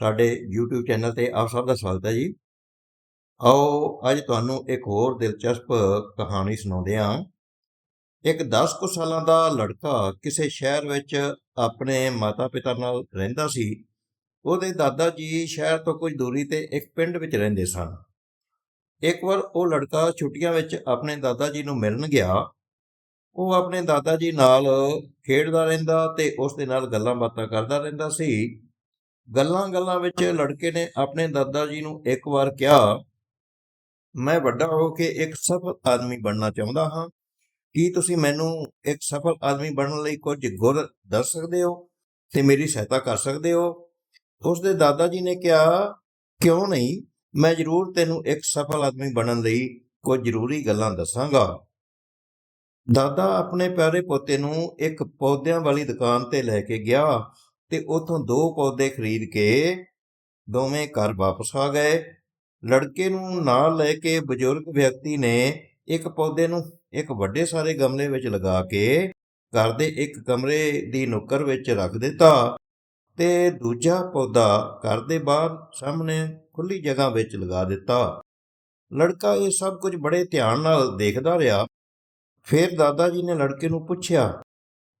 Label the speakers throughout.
Speaker 1: ਸਾਡੇ YouTube channel ਤੇ ਆਪ ਸਭ ਦਾ ਸਵਾਗਤ ਹੈ ਜੀ। ਆਓ, ਅੱਜ ਤੁਹਾਨੂੰ ਇੱਕ ਹੋਰ ਦਿਲਚਸਪ ਕਹਾਣੀ ਸੁਣਾਉਂਦੇ ਹਾਂ। ਇੱਕ 10 ਕੁ ਸਾਲਾਂ ਦਾ ਲੜਕਾ ਕਿਸੇ ਸ਼ਹਿਰ ਵਿੱਚ ਆਪਣੇ ਮਾਤਾ-ਪਿਤਾ ਨਾਲ ਰਹਿੰਦਾ ਸੀ। ਉਹਦੇ ਦਾਦਾ ਜੀ ਸ਼ਹਿਰ ਤੋਂ ਕੁਝ ਦੂਰੀ ਤੇ ਇੱਕ ਪਿੰਡ ਵਿੱਚ ਰਹਿੰਦੇ ਸਨ। ਇੱਕ ਵਾਰ ਉਹ ਲੜਕਾ ਛੁੱਟੀਆਂ ਵਿੱਚ ਆਪਣੇ ਦਾਦਾ ਜੀ ਨੂੰ ਮਿਲਣ ਗਿਆ। ਉਹ ਆਪਣੇ ਦਾਦਾ ਜੀ ਨਾਲ ਖੇਡਦਾ ਰਹਿੰਦਾ ਤੇ ਉਸ ਦੇ ਨਾਲ ਗੱਲਾਂ ਬਾਤਾਂ ਕਰਦਾ ਰਹਿੰਦਾ ਸੀ। ਗੱਲਾਂ-ਗੱਲਾਂ ਵਿੱਚ ਲੜਕੇ ਨੇ ਆਪਣੇ ਦਾਦਾ ਜੀ ਨੂੰ ਇੱਕ ਵਾਰ ਕਿਹਾ, ਮੈਂ ਵੱਡਾ ਹੋ ਕੇ ਇੱਕ ਸਫਲ ਆਦਮੀ ਬਣਨਾ ਚਾਹੁੰਦਾ ਹਾਂ। ਕੀ ਤੁਸੀਂ ਮੈਨੂੰ ਇੱਕ ਸਫਲ ਆਦਮੀ ਬਣਨ ਲਈ ਕੁਝ ਗੁਰ ਦੱਸ ਸਕਦੇ ਹੋ ਤੇ ਮੇਰੀ ਸਹਾਇਤਾ ਕਰ ਸਕਦੇ ਹੋ? ਉਸ ਦੇ ਦਾਦਾ ਜੀ ਨੇ ਕਿਹਾ, ਕਿਉਂ ਨਹੀਂ? ਮੈਂ ਜ਼ਰੂਰ ਤੈਨੂੰ ਇੱਕ ਸਫਲ ਆਦਮੀ ਬਣਨ ਲਈ ਕੁਝ ਜ਼ਰੂਰੀ ਗੱਲਾਂ ਦੱਸਾਂਗਾ। ਦਾਦਾ ਆਪਣੇ ਪਿਆਰੇ ਪੋਤੇ ਨੂੰ ਇੱਕ ਪੌਦਿਆਂ ਵਾਲੀ ਦੁਕਾਨ ਤੇ ਲੈ ਕੇ ਗਿਆ। ਤੇ ਉਥੋਂ ਦੋ ਪੌਦੇ ਖਰੀਦ ਕੇ ਦੋਵੇਂ ਘਰ ਵਾਪਸ ਆ ਗਏ। ਲੜਕੇ ਨੂੰ ਨਾਲ ਲੈ ਕੇ ਬਜ਼ੁਰਗ ਵਿਅਕਤੀ ਨੇ ਇੱਕ ਪੌਦੇ ਨੂੰ ਇੱਕ ਵੱਡੇ ਸਾਰੇ ਗਮਲੇ ਵਿੱਚ ਲਗਾ ਕੇ ਘਰ ਦੇ ਇੱਕ ਕਮਰੇ ਦੀ ਨੁੱਕਰ ਵਿੱਚ ਰੱਖ ਦਿੱਤਾ ਤੇ ਦੂਜਾ ਪੌਦਾ ਘਰ ਦੇ ਬਾਹਰ ਸਾਹਮਣੇ ਖੁੱਲੀ ਜਗ੍ਹਾ ਵਿੱਚ ਲਗਾ ਦਿੱਤਾ। ਲੜਕਾ ਇਹ ਸਭ ਕੁਝ ਬੜੇ ਧਿਆਨ ਨਾਲ ਦੇਖਦਾ ਰਿਹਾ। ਫਿਰ ਦਾਦਾ ਜੀ ਨੇ ਲੜਕੇ ਨੂੰ ਪੁੱਛਿਆ,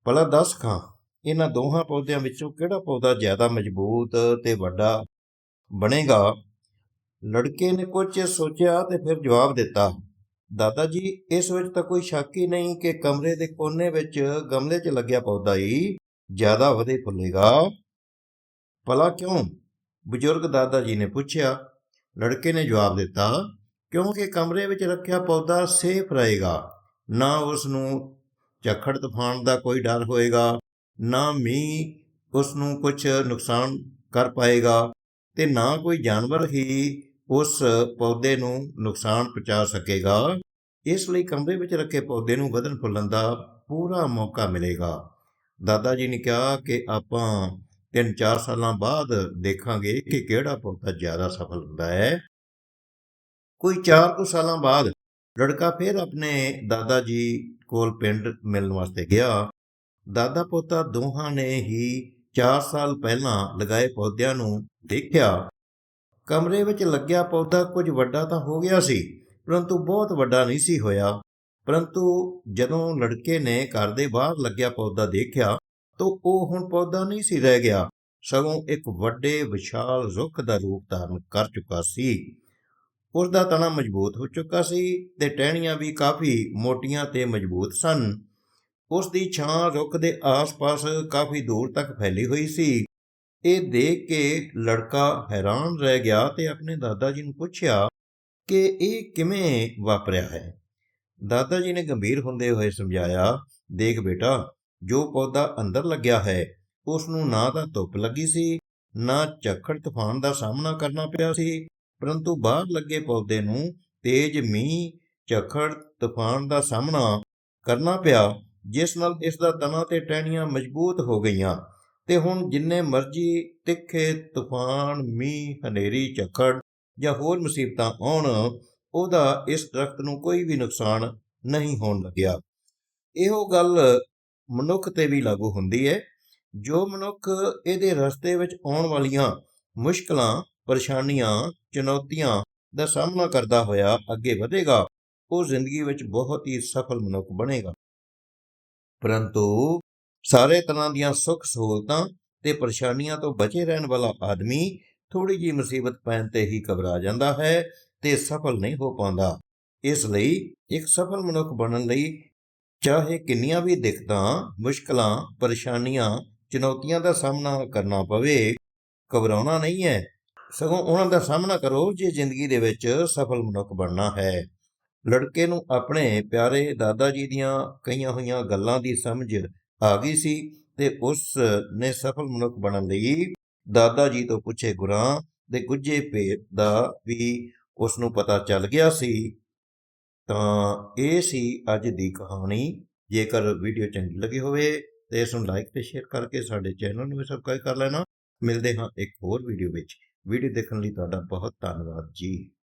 Speaker 1: ਭਲਾ ਦੱਸ ਖਾਂ? ਇਹਨਾਂ ਦੋਹਾਂ ਪੌਦਿਆਂ ਵਿੱਚੋਂ ਕਿਹੜਾ ਪੌਦਾ ਜ਼ਿਆਦਾ ਮਜ਼ਬੂਤ ਤੇ ਵੱਡਾ ਬਣੇਗਾ? ਲੜਕੇ ਨੇ ਕੁਝ ਸੋਚਿਆ ਤੇ ਫਿਰ ਜਵਾਬ ਦਿੱਤਾ, ਦਾਦਾ ਜੀ, ਇਸ ਵਿੱਚ ਤਾਂ ਕੋਈ ਸ਼ੱਕ ਹੀ ਨਹੀਂ ਕਿ ਕਮਰੇ ਦੇ ਕੋਨੇ ਵਿੱਚ ਗਮਲੇ 'ਚ ਲੱਗਿਆ ਪੌਦਾ ਹੀ ਜ਼ਿਆਦਾ ਵਧੇ ਫੁੱਲੇਗਾ। ਭਲਾ ਕਿਉਂ? ਬਜ਼ੁਰਗ ਦਾਦਾ ਜੀ ਨੇ ਪੁੱਛਿਆ। ਲੜਕੇ ਨੇ ਜਵਾਬ ਦਿੱਤਾ, ਕਿਉਂਕਿ ਕਮਰੇ ਵਿੱਚ ਰੱਖਿਆ ਪੌਦਾ ਸੇਫ ਰਹੇਗਾ, ਨਾ ਉਸ ਨੂੰ ਝੱਖੜ ਤੂਫਾਨ ਦਾ ਕੋਈ ਡਰ ਹੋਏਗਾ। ਨਾ ਮੀਂਹ ਉਸ ਨੂੰ ਕੁਝ ਨੁਕਸਾਨ ਕਰ ਪਾਏਗਾ ਤੇ ਨਾ ਕੋਈ ਜਾਨਵਰ ਹੀ ਉਸ ਪੌਦੇ ਨੂੰ ਨੁਕਸਾਨ ਪਹੁੰਚਾ ਸਕੇਗਾ। ਇਸ ਲਈ ਕਮਰੇ ਵਿੱਚ ਰੱਖੇ ਪੌਦੇ ਨੂੰ ਵਧਣ ਫੁੱਲਣ ਦਾ ਪੂਰਾ ਮੌਕਾ ਮਿਲੇਗਾ। ਦਾਦਾ ਜੀ ਨੇ ਕਿਹਾ ਕਿ ਆਪਾਂ 3-4 ਸਾਲਾਂ ਬਾਅਦ ਦੇਖਾਂਗੇ ਕਿ ਕਿਹੜਾ ਪੌਦਾ ਜ਼ਿਆਦਾ ਸਫਲ ਹੁੰਦਾ ਹੈ। ਕੋਈ 4 ਕੁ ਸਾਲਾਂ ਬਾਅਦ ਲੜਕਾ ਫਿਰ ਆਪਣੇ ਦਾਦਾ ਜੀ ਕੋਲ ਪਿੰਡ ਮਿਲਣ ਵਾਸਤੇ ਗਿਆ। ਦਾਦਾ ਪੋਤਾ ਦੋਹਾਂ ਨੇ ਹੀ 4 ਸਾਲ ਪਹਿਲਾਂ ਲਗਾਏ ਪੌਦਿਆਂ ਨੂੰ ਦੇਖਿਆ। ਕਮਰੇ ਵਿੱਚ ਲੱਗਿਆ ਪੌਦਾ ਕੁਝ ਵੱਡਾ ਤਾਂ ਹੋ ਗਿਆ ਸੀ, ਪਰੰਤੂ ਬਹੁਤ ਵੱਡਾ ਨਹੀਂ ਸੀ ਹੋਇਆ। ਪਰੰਤੂ ਜਦੋਂ ਲੜਕੇ ਨੇ ਘਰ ਦੇ ਬਾਹਰ ਲੱਗਿਆ ਪੌਦਾ ਦੇਖਿਆ, ਤਾਂ ਉਹ ਹੁਣ ਪੌਦਾ ਨਹੀਂ ਸੀ ਰਹਿ ਗਿਆ। ਸਗੋਂ ਇੱਕ ਵੱਡੇ ਵਿਸ਼ਾਲ ਰੁੱਖ ਦਾ ਰੂਪ ਧਾਰਨ ਕਰ ਚੁੱਕਾ ਸੀ। ਉਸ ਦਾ ਤਣਾ ਮਜ਼ਬੂਤ ਹੋ ਚੁੱਕਾ ਸੀ ਤੇ ਟਹਿਣੀਆਂ ਵੀ ਕਾਫੀ ਮੋਟੀਆਂ ਤੇ ਮਜ਼ਬੂਤ ਸਨ। ਉਸ ਦੀ ਛਾਂ ਰੁੱਖ ਦੇ ਆਸ-ਪਾਸ ਕਾਫੀ ਦੂਰ ਤੱਕ ਫੈਲੀ ਹੋਈ ਸੀ। ਇਹ ਦੇਖ ਕੇ ਲੜਕਾ ਹੈਰਾਨ ਰਹਿ ਗਿਆ ਤੇ ਆਪਣੇ ਦਾਦਾ ਜੀ ਨੂੰ ਪੁੱਛਿਆ ਕਿ ਇਹ ਕਿਵੇਂ ਵਾਪਰਿਆ ਹੈ। ਦਾਦਾ ਜੀ ਨੇ ਗੰਭੀਰ ਹੁੰਦੇ ਹੋਏ ਸਮਝਾਇਆ, ਦੇਖ ਬੇਟਾ, ਜੋ ਪੌਦਾ ਅੰਦਰ ਲੱਗਿਆ ਹੈ, ਉਸ ਨੂੰ ਨਾ ਤਾਂ ਧੁੱਪ ਲੱਗੀ ਸੀ, ਨਾ ਝੱਖੜ ਤੂਫਾਨ ਦਾ ਸਾਹਮਣਾ ਕਰਨਾ ਪਿਆ ਸੀ, ਪਰੰਤੂ ਬਾਹਰ ਲੱਗੇ ਪੌਦੇ ਨੂੰ ਤੇਜ਼ ਮੀਂਹ, ਝੱਖੜ ਤੂਫਾਨ ਦਾ ਸਾਹਮਣਾ ਕਰਨਾ ਪਿਆ। ਜਿਸ ਨਾਲ ਇਸ ਦਾ ਤਣਾ ਤੇ ਟਹਿਣੀਆਂ ਮਜ਼ਬੂਤ ਹੋ ਗਈਆਂ ਤੇ ਹੁਣ ਜਿੰਨੇ ਮਰਜ਼ੀ ਤਿੱਖੇ ਤੂਫਾਨ, ਮੀਂਹ, ਹਨੇਰੀ, ਝੱਖੜ ਜਾਂ ਹੋਰ ਮੁਸੀਬਤਾਂ ਆਉਣ, ਉਹਦਾ ਇਸ ਦਰਖਤ ਨੂੰ ਕੋਈ ਵੀ ਨੁਕਸਾਨ ਨਹੀਂ ਹੋਣ ਲੱਗਿਆ। ਇਹੋ ਗੱਲ ਮਨੁੱਖ ਤੇ ਵੀ ਲਾਗੂ ਹੁੰਦੀ ਹੈ। ਜੋ ਮਨੁੱਖ ਇਹਦੇ ਰਸਤੇ ਵਿੱਚ ਆਉਣ ਵਾਲੀਆਂ ਮੁਸ਼ਕਲਾਂ, ਪਰੇਸ਼ਾਨੀਆਂ, ਚੁਣੌਤੀਆਂ ਦਾ ਸਾਹਮਣਾ ਕਰਦਾ ਹੋਇਆ ਅੱਗੇ ਵਧੇਗਾ, ਉਹ ਜ਼ਿੰਦਗੀ ਵਿੱਚ ਬਹੁਤ ਹੀ ਸਫਲ ਮਨੁੱਖ ਬਣੇਗਾ। ਪਰੰਤੂ ਸਾਰੇ ਤਰ੍ਹਾਂ ਦੀਆਂ ਸੁੱਖ ਸਹੂਲਤਾਂ ਤੇ ਪਰੇਸ਼ਾਨੀਆਂ ਤੋਂ ਬਚੇ ਰਹਿਣ ਵਾਲਾ ਆਦਮੀ ਥੋੜੀ ਜਿਹੀ ਮੁਸੀਬਤ ਪੈਣ ਤੇ ਹੀ ਘਬਰਾ ਜਾਂਦਾ ਹੈ ਤੇ ਸਫਲ ਨਹੀਂ ਹੋ ਪਾਉਂਦਾ। ਇਸ ਲਈ ਇੱਕ ਸਫਲ ਮਨੁੱਖ ਬਣਨ ਲਈ ਚਾਹੇ ਕਿੰਨੀਆਂ ਵੀ ਦਿੱਕਤਾਂ, ਮੁਸ਼ਕਲਾਂ, ਪਰੇਸ਼ਾਨੀਆਂ, ਚੁਣੌਤੀਆਂ ਦਾ ਸਾਹਮਣਾ ਕਰਨਾ ਪਵੇ, ਘਬਰਾਉਣਾ ਨਹੀਂ ਹੈ। ਸਗੋਂ ਉਹਨਾਂ ਦਾ ਸਾਹਮਣਾ ਕਰੋ ਜੇ ਜ਼ਿੰਦਗੀ ਦੇ ਵਿੱਚ ਸਫਲ ਮਨੁੱਖ ਬਣਨਾ ਹੈ। ਲੜਕੇ ਨੂੰ ਆਪਣੇ ਪਿਆਰੇ ਦਾਦਾ ਜੀ ਦੀਆਂ ਕਈਆਂ ਹੋਈਆਂ ਗੱਲਾਂ ਦੀ ਸਮਝ ਆ ਗਈ ਸੀ ਤੇ ਉਸ ਨੇ ਸਫਲ ਮਨੁੱਖ ਬਣਨ ਲਈ ਦਾਦਾ ਜੀ ਤੋਂ ਪੁੱਛੇ ਗੁਰਾਂ ਦੇ ਗੁੱਜੇ ਭੇਦ ਦਾ ਵੀ ਉਸ ਨੂੰ ਪਤਾ ਚੱਲ ਗਿਆ ਸੀ। ਤਾਂ ਇਹ ਸੀ ਅੱਜ ਦੀ ਕਹਾਣੀ। ਜੇਕਰ ਵੀਡੀਓ ਚੰਗੀ ਲੱਗੀ ਹੋਵੇ ਤੇ ਇਸ ਨੂੰ ਲਾਈਕ ਤੇ ਸ਼ੇਅਰ ਕਰਕੇ ਸਾਡੇ ਚੈਨਲ ਨੂੰ ਵੀ ਸਬਸਕ੍ਰਾਈਬ ਕਰ ਲੈਣਾ। ਮਿਲਦੇ ਹਾਂ ਇੱਕ ਹੋਰ ਵੀਡੀਓ ਵਿੱਚ। ਵੀਡੀਓ ਦੇਖਣ ਲਈ ਤੁਹਾਡਾ ਬਹੁਤ ਧੰਨਵਾਦ ਜੀ।